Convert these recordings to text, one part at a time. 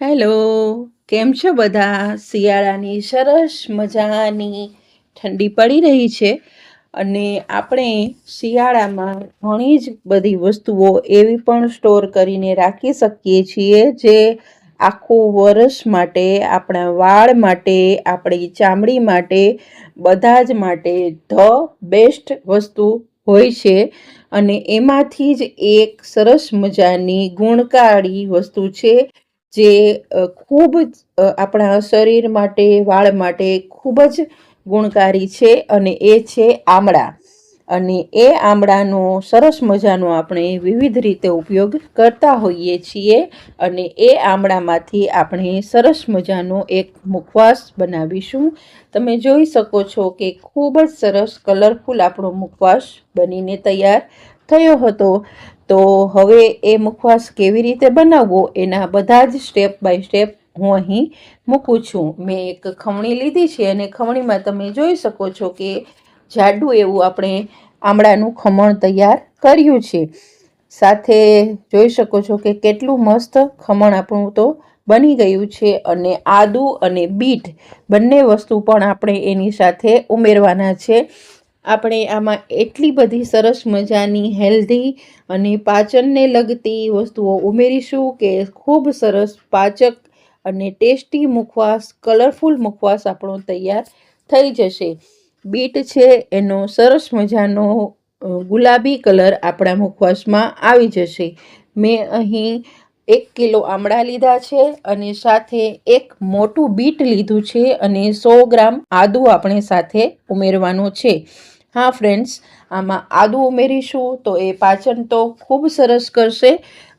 Hello, કેમ છો બધા? શિયાળાની સરસ મજાની ઠંડી પડી રહી છે અને આપણે શિયાળામાં ઘણી જ બધી વસ્તુઓ એવી પણ સ્ટોર કરીને રાખી શકીએ છીએ જે આખું વરસ માટે, આપણા વાળ માટે, આપણી ચામડી માટે, બધા જ માટે ધ બેસ્ટ વસ્તુ હોય છે. અને એમાંથી જ એક સરસ મજાની ગુણકારી વસ્તુ છે જે ખૂબ આપણા શરીર માટે, વાળ માટે ખૂબ જ ગુણકારી છે અને એ છે આમળા. અને એ આમળાનો સરસ મજાનો આપણે વિવિધ રીતે ઉપયોગ કરતા હોઈએ છીએ અને એ આમળામાંથી આપણે સરસ મજાનો એક મુખવાસ બનાવીશું. તમે જોઈ શકો છો કે ખૂબ જ સરસ, કલરફુલ આપણો મુખવાસ બનીને તૈયાર થયો હતો. તો હવે એ મુખવાસ કેવી રીતે બનાવવો એના બધા જ સ્ટેપ બાય સ્ટેપ હું અહીં મૂકું છું. મેં એક ખમણી લીધી છે અને ખમણીમાં તમે જોઈ શકો છો કે જાડું એવું આપણે આમળાનું ખમણ તૈયાર કર્યું છે. સાથે જોઈ શકો છો કે કેટલું મસ્ત ખમણ આપણું તો બની ગયું છે અને આદુ અને બીટ બંને વસ્તુ પણ આપણે એની સાથે ઉમેરવાના છે. આપણે આમાં એટલી બધી સરસ મજાની હેલ્ધી અને પાચનને લગતી વસ્તુઓ ઉમેરીશું કે ખૂબ સરસ પાચક અને ટેસ્ટી મુખવાસ કલરફુલ મુખવાસ આપણો તૈયાર થઈ જશે. બીટ છે એનો સરસ મજાનો ગુલાબી કલર આપણા મુખવાસમાં આવી જશે. મેં અહીં એક કિલો આમળા લીધા છે અને સાથે એક મોટું બીટ લીધું છે અને સો ગ્રામ આદુ આપણે સાથે ઉમેરવાનું છે. હા ફ્રેન્ડ્સ આમાં આદુ ઉમેરીશું તો એ પાચન તો ખૂબ સરસ કરશે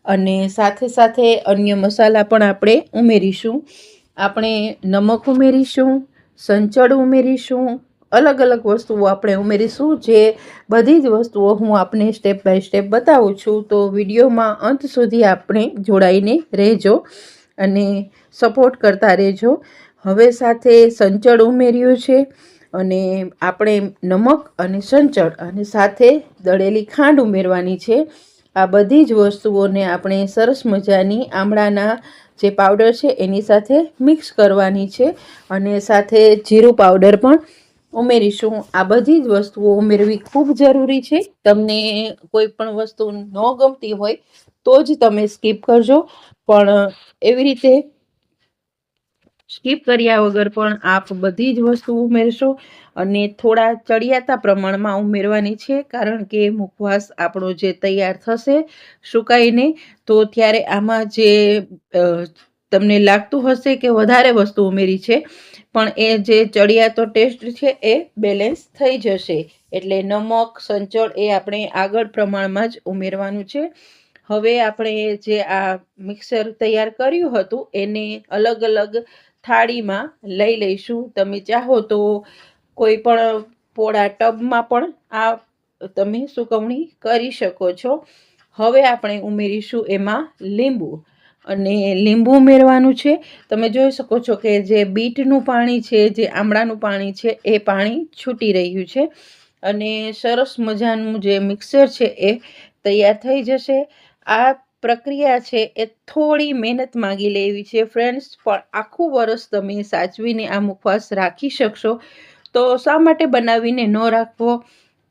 અને સાથે સાથે અન્ય મસાલા પણ આપણે ઉમેરીશું. આપણે નમક ઉમેરીશું, સંચળ ઉમેરીશું, અલગ અલગ વસ્તુઓ આપણે ઉમેરીશું જે બધી જ વસ્તુઓ હું આપને સ્ટેપ બાય સ્ટેપ બતાવું છું. તો વિડીયોમાં અંત સુધી આપણે જોડાઈને રહેજો અને સપોર્ટ કરતા રહેજો. હવે સાથે સંચળ ઉમેર્યું છે. અને આપણે નમક અને સંચળ અને સાથે દળેલી ખાંડ ઉમેરવાની છે. આ બધી જ વસ્તુઓને આપણે સરસ મજાની આમળાના જે પાવડર છે એની સાથે મિક્સ કરવાની છે અને સાથે જીરું પાવડર પણ ઉમેરીશું. આ બધી જ વસ્તુઓ ઉમેરવી ખૂબ જરૂરી છે. તમને કોઈ પણ વસ્તુ ન ગમતી હોય તો જ તમે સ્કીપ કરજો. પણ એવી રીતે સ્કીપ કર્યા વગર પણ આપ બધી જ વસ્તુ ઉમેરશો અને થોડા ચડિયાતા પ્રમાણમાં ઉમેરવાની છે, કારણ કે મુખવાસ આપણો જે તૈયાર થશે સુકાઈને, તો ત્યારે આમાં જે તમને લાગતું હશે કે વધારે વસ્તુ ઉમેરી છે, પણ એ જે ચડિયાતો ટેસ્ટ છે એ બેલેન્સ થઈ જશે. એટલે નમક, સંચળ એ આપણે આગળ પ્રમાણમાં જ ઉમેરવાનું છે. હવે આપણે જે આ મિક્સર તૈયાર કર્યું હતું, એને અલગ અલગ થાળીમાં લઈ લઈશું. તમે ચાહો તો કોઈ પણ પોળા ટબમાં પણ આ તમે સુકવણી કરી શકો છો. હવે આપણે ઉમેરીશું એમાં લીંબુ. અને લીંબુ ઉમેરવાનું છે. તમે જોઈ શકો છો કે જે બીટનું પાણી છે, જે આમળાનું પાણી છે, એ પાણી છૂટી રહ્યું છે. અને સરસ મજાનું જે મિક્સર છે, એ તૈયાર થઈ જશે. આ પ્રક્રિયા છે એ થોડી મહેનત માંગી લેવી છે. ફ્રેન્ડ્સ પણ આખું વરસ તમે સાચવીને આ મુખવાસ રાખી શકશો. તો શા માટે બનાવીને ન રાખવો?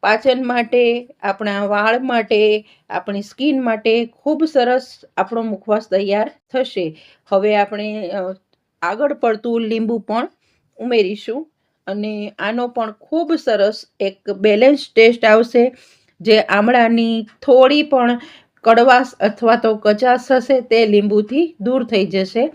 પાચન માટે, આપણા વાળ માટે, આપણી સ્કિન માટે ખૂબ સરસ આપણો મુખવાસ તૈયાર થશે. હવે આપણે આગળ પડતું લીંબુ પણ ઉમેરીશું અને આનો પણ ખૂબ સરસ એક બેલેન્સ ટેસ્ટ આવશે. જે આમળાની થોડી પણ કડવાશ અથવા તો કચાશ હશે તે લીંબુથી દૂર થઈ જશે.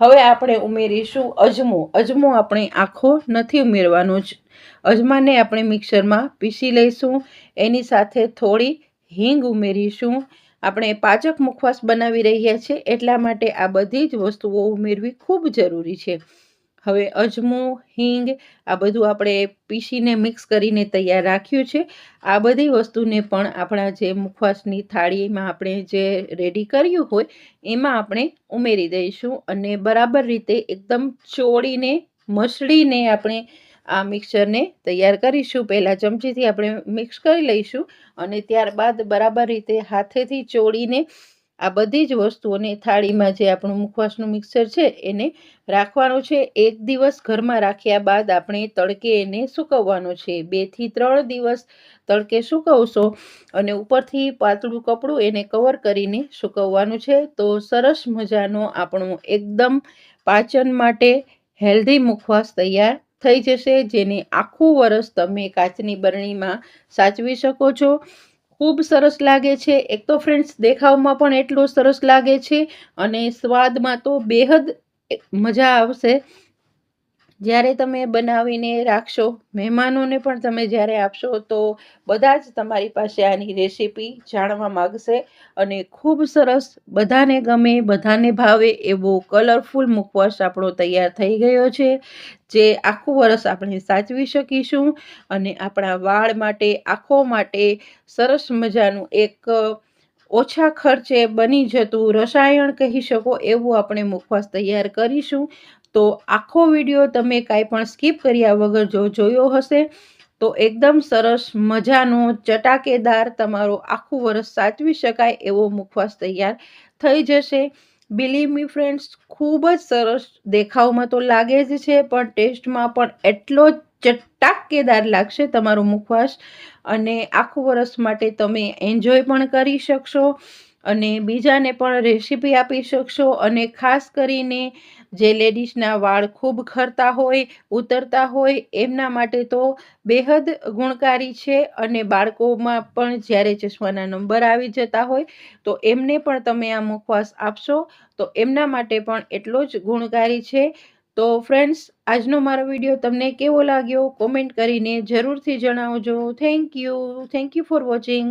હવે આપણે ઉમેરીશું અજમો. અજમો આપણે આખો નથી ઉમેરવાનો જ. અજમાને આપણે મિક્સરમાં પીસી લઈશું. એની સાથે થોડી હિંગ ઉમેરીશું. આપણે પાચક મુખવાસ બનાવી રહ્યા છીએ. એટલા માટે આ બધી જ વસ્તુઓ ઉમેરવી ખૂબ જરૂરી છે. હવે અજમો, હિંગ, આ બધું આપણે પીસીને મિક્સ કરીને તૈયાર રાખ્યું છે. આ બધી વસ્તુને પણ આપણા જે મુખવાસની થાળીમાં આપણે જે રેડી કર્યું હોય, એમાં આપણે ઉમેરી દઈશું અને બરાબર રીતે એકદમ ચોળીને, મસળીને આપણે આ મિક્સરને તૈયાર કરીશું. પહેલાં ચમચીથી આપણે મિક્સ કરી લઈશું અને ત્યારબાદ બરાબર રીતે હાથેથી ચોળીને આ બધી જ વસ્તુઓને થાળીમાં જે આપણું મુખવાસનું મિક્સર છે, એને રાખવાનું છે. એક દિવસ ઘરમાં રાખ્યા બાદ આપણે તડકે એને સૂકવવાનું છે. બેથી ત્રણ દિવસ તડકે સૂકવશો અને ઉપરથી પાતળું કપડું એને કવર કરીને સૂકવવાનું છે. તો સરસ મજાનો આપણો એકદમ પાચન માટે હેલ્ધી મુખવાસ તૈયાર થઈ જશે, જેને આખું વરસ તમે કાચની બરણીમાં સાચવી શકો છો. ખૂબ સરસ લાગે છે. એક તો ફ્રેન્ડ્સ દેખાવમાં પણ એટલો સરસ લાગે છે અને સ્વાદમાં તો બેહદ મજા આવશે. જ્યારે તમે બનાવીને રાખશો, મહેમાનોને પણ તમે જ્યારે આપશો, તો બધા જ તમારી પાસે આની રેસીપી જાણવા માગશે અને ખૂબ સરસ, બધાને ગમે, બધાને ભાવે એવો કલરફુલ મુખવાસ આપણો તૈયાર થઈ ગયો છે, જે આખું વરસ આપણે સાચવી શકીશું અને આપણા વાળ માટે, આંખો માટે સરસ મજાનું એક ઓછા ખર્ચે બની જતું રસાયણ કહી શકો, એવું આપણે મુખવાસ તૈયાર કરીશું. તો આખો વીડિયો તમે કાંઈ પણ સ્કીપ કર્યા વગર જો જોયો હશે, તો એકદમ સરસ મજાનો ચટાકેદાર તમારો આખું વરસ સાચવી શકાય એવો મુખવાસ તૈયાર થઈ જશે. બિલીવ મી ફ્રેન્ડ્સ ખૂબ જ સરસ દેખાવમાં તો લાગે જ છે, પણ ટેસ્ટમાં પણ એટલો જ ચટાકેદાર લાગશે તમારો મુખવાસ અને આખું વરસ માટે તમે એન્જોય પણ કરી શકશો. અને બીજાને પણ રેસીપી આપી શકશો અને ખાસ કરીને જે લેડીઝના વાળ ખૂબ ખરતા હોય, ઉતરતા હોય, એમના માટે તો બેહદ ગુણકારી છે અને બાળકોમાં પણ જ્યારે ચશ્માના નંબર આવી જતા હોય, તો એમને પણ તમે આ મુખવાસ આપશો, તો એમના માટે પણ એટલો જ ગુણકારી છે. તો ફ્રેન્ડ્સ, આજનો મારો વીડિયો તમને કેવો લાગ્યો? કોમેન્ટ કરીને જરૂરથી જણાવજો. Thank you. Thank you for watching.